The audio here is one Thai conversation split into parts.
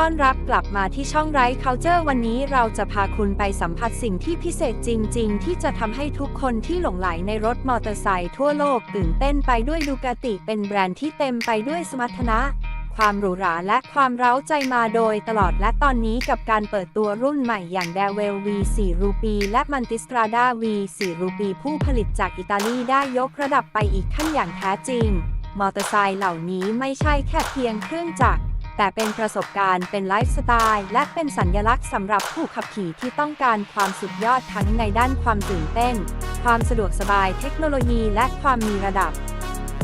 ต้อนรับกลับมาที่ช่องไร้เคาเจอร์วันนี้เราจะพาคุณไปสัมผัสสิ่งที่พิเศษจริง ๆ ที่จะทำให้ทุกคนที่หลงไหลในรถมอเตอร์ไซค์ทั่วโลกตื่นเต้นไปด้วยดูกาติเป็นแบรนด์ที่เต็มไปด้วยสมรรถนะ ความหรูหราและความเร้าใจมาโดยตลอดและตอนนี้กับการเปิดตัวรุ่นใหม่อย่าง d ดเวล V4 รูปีและมันติสตราดา V4 รูปีผู้ผลิตจากอิตาลีได้ยกระดับไปอีกขั้นอย่างแท้จริง มอเตอร์ไซค์เหล่านี้ไม่ใช่แค่เพียงเครื่องจักร แต่เป็นประสบการณ์เป็นไลฟ์สไตล์ และเป็นสัญญลักษณ์สำหรับผู้ขับขี่ที่ต้องการความสุดยอดทั้งในด้านความตื่นเต้น ความสะดวกสบายเทคโนโลยีและความมีระดับ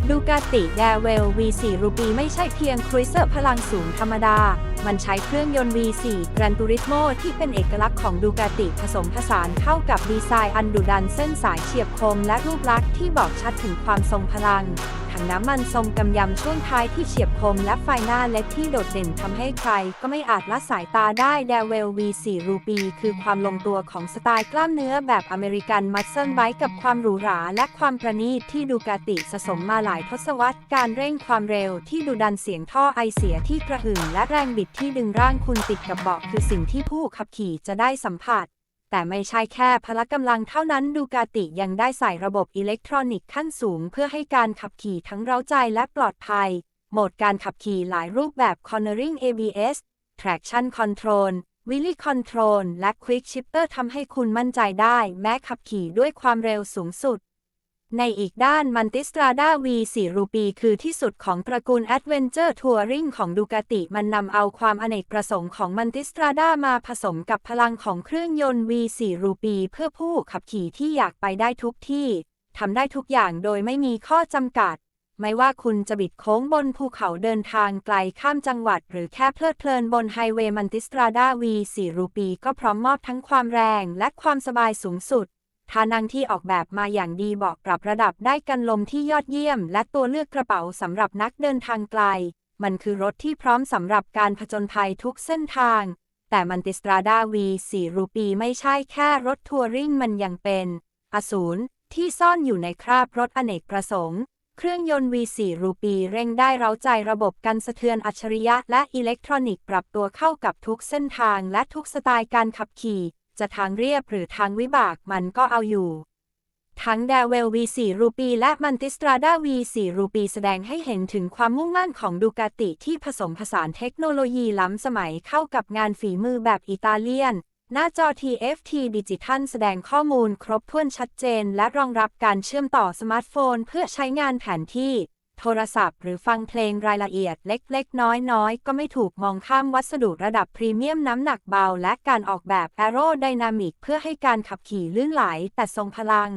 ดูกาติแดเวล V4 รูปีไม่ใช่เพียงครูเซอร์พลังสูงธรรมดา มันใช้เครื่องยนต์ V4 Gran Turismo ที่เป็นเอกลักษณ์ของดูกาติผสมผสานเข้ากับดีไซน์อันดุดันเส้นสายเฉียบคมและรูปลักษณ์ที่บอกชัดถึงความทรงพลังถังน้ำมันทรงกำยำช่วงท้ายที่เฉียบคมและไฟหน้าเล็กที่โดดเด่นทำให้ใครก็ไม่อาจละสายตาได้แดเวล V4 รูปีคือความลงตัวของสไตล์กล้ามเนื้อแบบอเมริกันมัสเซิลไบค์กับความหรูหราและความประณีตที่ดูกาติสะสมมาหลายทศวรรษ การเร่งความเร็วที่ดูดันเสียงท่อไอเสียที่กระหึ่มและแรงบิดที่ดึงร่างคุณติดกับเบาะคือสิ่งที่ผู้ขับขี่จะได้สัมผัส แต่ไม่ใช่แค่พละกำลังเท่านั้นดูกาติยังได้ใส่ระบบอิเล็กทรอนิกส์ขั้นสูง เพื่อให้การขับขี่ทั้งเร้าใจและปลอดภัย โหมดการขับขี่หลายรูปแบบ Cornering ABS Traction Control Wheelie Control และ Quick Shifter ทำให้คุณมั่นใจได้ แม้ขับขี่ด้วยความเร็วสูงสุด ในอีกด้านมันติสตราด้า V4 รูปีคือที่สุดของตระกูล Adventure Touring ของดูกาติมันนำเอาความอเนกประสงค์ของมันติสตราด้ามาผสมกับพลังของเครื่องยนต์ V4 รูปีเพื่อผู้ขับขี่ที่อยากไปได้ทุกที่ ทำได้ทุกอย่างโดยไม่มีข้อจำกัด ไม่ว่าคุณจะบิดโค้งบนภูเขาเดินทางไกลข้ามจังหวัด หรือแค่เพลิดเพลินบนไฮเวย์มันติสตราด้า V4 รูปีก็พร้อมมอบทั้งความแรงและความสบายสูงสุด ทานังที่ออกแบบมาอย่างดีเบาะปรับระดับได้กันลมที่ยอดเยี่ยม และตัวเลือกกระเป๋าสำหรับนักเดินทางไกล มันคือรถที่พร้อมสำหรับการผจญภัยทุกเส้นทาง แต่มันติสตราดา V4 รูปีไม่ใช่แค่รถทัวริงมันยังเป็น อสูรที่ซ่อนอยู่ในคราบรถอเนกประสงค์ เครื่องยนต์ V4 รูปีเร่งได้เร้าใจระบบกันสะเทือนอัจฉริยะและอิเล็กทรอนิกส์ปรับตัวเข้ากับทุกเส้นทางและทุกสไตล์การขับขี่ จะทางเรียบหรือทางวิบากมันก็เอาอยู่ ทั้ง d ดเวล V4 รูปี และมันติสตราดา V4 รูปี แสดงให้เห็นถึงความมุ่งมั่นของดูกาติที่ผสมผสานเทคโนโลยีล้ำสมัยเข้ากับงานฝีมือแบบอิตาเลียน หน้าจอ TFT ดิจิทัลแสดงข้อมูลครบถ้วนชัดเจน และรองรับการเชื่อมต่อสมาร์ทโฟน เพื่อใช้งานแผนที่ โทรศัพท์ หรือฟังเพลงรายละเอียดเล็กๆ น้อยๆ ก็ไม่ถูกมองข้ามวัสดุระดับพรีเมียมน้ำหนักเบา และการออกแบบแอโรไดนามิกเพื่อให้การขับขี่ลื่นไหลแต่ทรงพลัง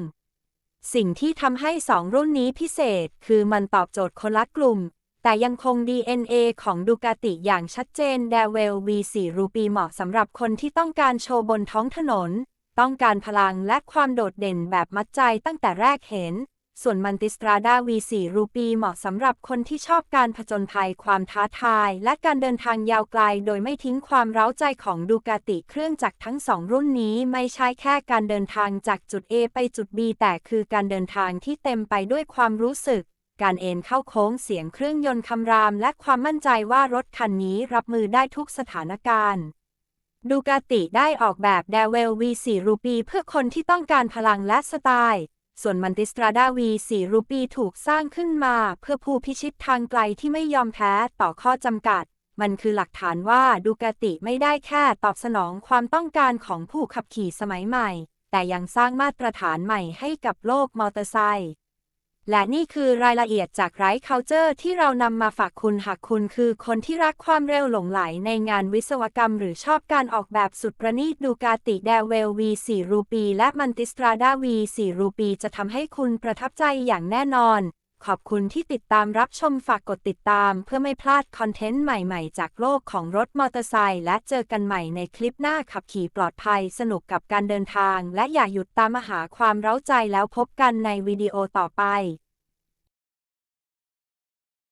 สิ่งที่ทำให้2รุ่นนี้พิเศษ คือมันตอบโจทย์คนละกลุ่ม แต่ยังคง DNA ของดูกาติอย่างชัดเจน d ดเวล V4 รูปีเหมาะสำหรับคนที่ต้องการโชว์บนท้องถนน ต้องการพลังและความโดดเด่นแบบมัดใจตั้งแต่แรกเห็น ส่วนมันติสตราดา V4 รูปีเหมาะสำหรับคนที่ชอบการผจญภัยความท้าทาย และการเดินทางยาวไกลโดยไม่ทิ้งความเร้าใจของดูกาติเครื่องจักรทั้งสองรุ่นนี้ไม่ใช่แค่การเดินทางจากจุด A ไปจุด B แต่คือการเดินทางที่เต็มไปด้วยความรู้สึก การเอนเข้าโค้งเสียงเครื่องยนต์คำราม และความมั่นใจว่ารถคันนี้รับมือได้ทุกสถานการณ์ดูกาติได้ออกแบบ d ดเวล V4 รูปีเพื่อคนที่ต้องการพลังและสไตล์ ส่วนมันติสตราดาวีสี่รูปีถูกสร้างขึ้นมาเพื่อผู้พิชิตทางไกลที่ไม่ยอมแพ้ต่อข้อจำกัด มันคือหลักฐานว่าดูกาติไม่ได้แค่ตอบสนองความต้องการของผู้ขับขี่สมัยใหม่ แต่ยังสร้างมาตรฐานใหม่ให้กับโลกมอเตอร์ไซค์ และนี่คือรายละเอียดจากไรเคาเจอร์ที่เรานำมาฝากคุณหากคุณคือคนที่รักความเร็วหลงไหลในงานวิศวกรรม หรือชอบการออกแบบสุดประณีตดูกาติแดเวล V4 รูปี และมันติสตราดา V4 รูปี จะทำให้คุณประทับใจอย่างแน่นอน ขอบคุณที่ติดตามรับชมฝากกดติดตามเพื่อไม่พลาดคอนเทนต์ใหม่ๆ จากโลกของรถมอเตอร์ไซค์และเจอกันใหม่ในคลิปหน้าขับขี่ปลอดภัยสนุกกับการเดินทาง และอย่าหยุดตามหาความเร้าใจแล้วพบกันในวิดีโอต่อไป